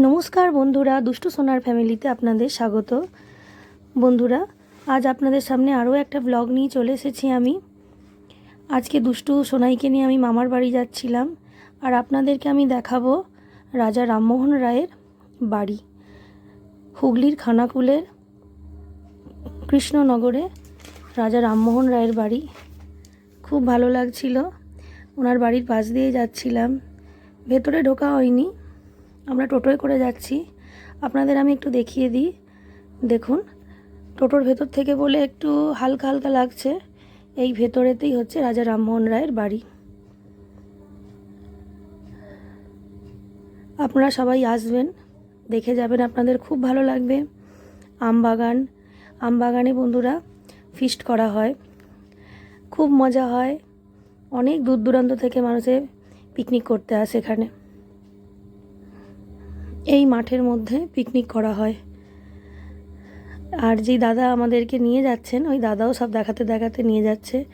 নমস্কার বন্ধুরা, দুষ্টু সোনার ফ্যামিলিতে আপনাদের স্বাগত। বন্ধুরা, আজ আপনাদের সামনে আরও একটা ব্লগ নিয়ে চলে এসেছি আমি। আজকে দুষ্টু সোনাইকে নিয়ে আমি মামার বাড়ি যাচ্ছিলাম আর আপনাদেরকে আমি দেখাবো রাজা রামমোহন রায়ের বাড়ি। হুগলির খানাকুলের কৃষ্ণনগরে রাজা রামমোহন রায়ের বাড়ি। খুব ভালো লাগছিল। ওনার বাড়ির পাশ দিয়ে যাচ্ছিলাম। ভেতরে ঢোকা হয়নি। আমরা টোটোয় করে যাচ্ছি। আপনাদের আমি একটু দেখিয়ে দিই। দেখুন, টোটোর ভেতর থেকে বলে একটু হালকা হালকা লাগছে। এই ভেতরেতেই হচ্ছে রাজা রামমোহন রায়ের বাড়ি। আপনারা সবাই আসবেন, দেখে যাবেন আপনাদের খুব ভালো লাগবে। আম বাগান আম বাগানে বন্ধুরা ফিস্ট করা হয়। খুব মজা হয়। অনেক দূর দূরান্ত থেকে মানুষে পিকনিক করতে আসে এখানে। এই মাঠের মধ্যে পিকনিক করা হয়। আর যেই দাদা আমাদেরকে নিয়ে যাচ্ছেন, ওই দাদাও সব দেখাতে দেখাতে নিয়ে যাচ্ছে।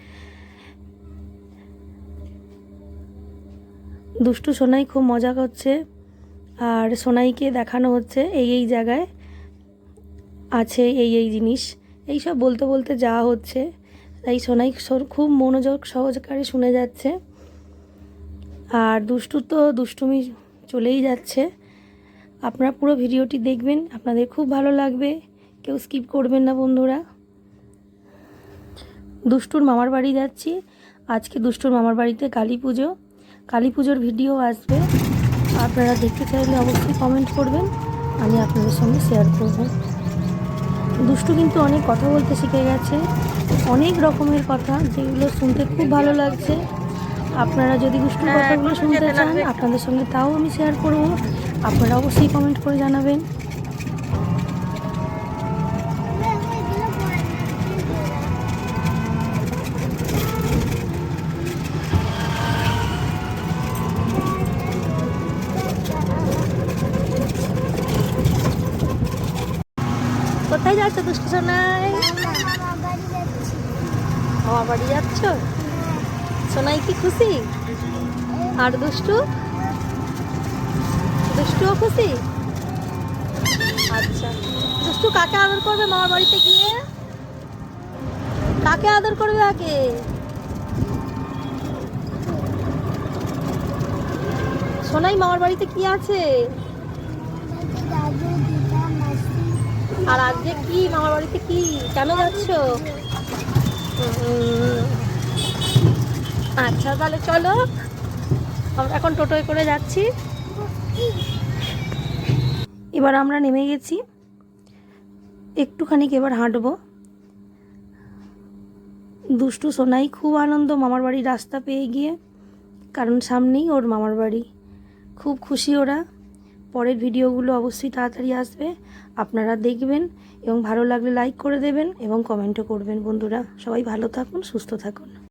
দুষ্টু সোনাই খুব মজা করছে। আর সোনাইকে দেখানো হচ্ছে এই এই জায়গায় আছে এই এই জিনিস। এই সব বলতে বলতে যাওয়া হচ্ছে। তাই সোনাই খুব মনোযোগ সহকারে শুনে যাচ্ছে। আর দুষ্টু তো দুষ্টুমি চলেই যাচ্ছে। আপনারা পুরো ভিডিওটি দেখবেন আপনাদের খুব ভালো লাগবে। কেউ স্কিপ করবেন না বন্ধুরা। দুষ্টুর মামার বাড়ি যাচ্ছি। আজকে দুষ্টুর মামার বাড়িতে কালী পুজো। কালী পুজোর ভিডিও আসবে। আপনারা দেখতে চাইলে অবশ্যই কমেন্ট করবেন। আমি আপনাদের সঙ্গে শেয়ার করব। দুষ্টু কিন্তু অনেক কথা বলতে শিখে গেছে। অনেক রকমের কথা যেগুলো শুনতে খুব ভালো লাগছে। আপনারা যদি দুষ্টুর কথাগুলো শুনতে চান আপনাদের সঙ্গে তাও আমি শেয়ার করব। আপনারা অবশ্যই কমেন্ট করে জানাবেন। কোথায় যাচ্ছ দুষ্টু সোনাই? আমার বাড়ি যাচ্ছ? সোনাই কি খুশি? আর দুষ্টু? দুষ্টুও খুশি? আচ্ছা। দুষ্টু কাকে আদর করবে মামার বাড়িতে গিয়ে? কাকে আদর করবে আগে? সোনাই, মামার বাড়িতে কি আছে? আর আজকে কি? মামার বাড়িতে কি? কেন যাচ্ছ? আচ্ছা তাহলে চলো। আমরা এখন টোটোয় করে যাচ্ছি। এবার আমরা নেমে গেছি। একটুখানি এবার হাঁটবো। দুষ্টু সোনাই খুব আনন্দ মামার বাড়ির রাস্তা পেয়ে গিয়ে, কারণ সামনেই ওর মামার বাড়ি। খুব খুশি ওরা। পরের ভিডিওগুলো অবশ্যই তাড়াতাড়ি আসবে। আপনারা দেখবেন এবং ভালো লাগলে লাইক করে দেবেন এবং কমেন্টও করবেন। বন্ধুরা, সবাই ভালো থাকুন, সুস্থ থাকুন।